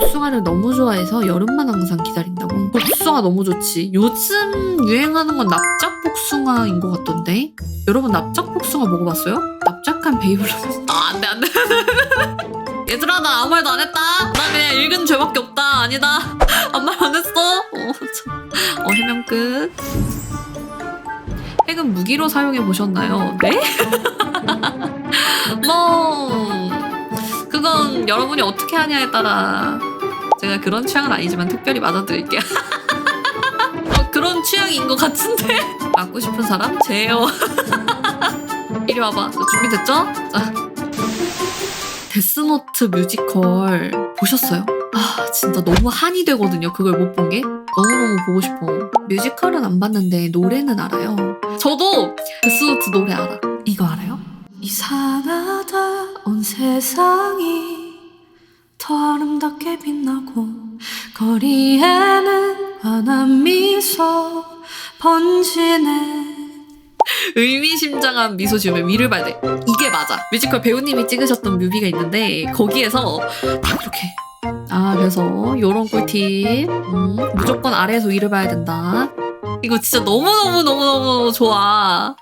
복숭아를 너무 좋아해서 여름만 항상 기다린다고. 복숭아 너무 좋지. 요즘 유행하는 건 납작 복숭아인 것 같던데. 여러분 납작 복숭아 먹어봤어요? 납작한 베이블. 아 안돼 안돼. 얘들아 나 아무 말도 안 했다. 나 그냥 읽은 죄밖에 없다. 아니다. 아무 말 안 했어. 어, 참. 어 해명 끝. 핵은 무기로 사용해 보셨나요? 네? 그건 여러분이 어떻게 하냐에 따라 제가 그런 취향은 아니지만 특별히 맞아드릴게요. 어, 그런 취향인 것 같은데 맞고 싶은 사람 제요. 이리 와봐. 저 준비됐죠? 자. 데스노트 뮤지컬 보셨어요? 아 진짜 너무 한이 되거든요. 그걸 못 본 게. 너무너무 보고 싶어. 뮤지컬은 안 봤는데 노래는 알아요. 저도 데스노트 노래 알아. 이거 알아요? 이상하다 온 세상이 더 아름답게 빛나고 거리에는 환한 미소 번지네. 의미심장한 미소 지으면 위를 봐야 돼 이게 맞아. 뮤지컬 배우님이 찍으셨던 뮤비가 있는데 거기에서 다 그렇게. 아 그래서 요런 꿀팁. 음, 무조건 아래에서 위를 봐야 된다. 이거 진짜 너무너무너무너무 좋아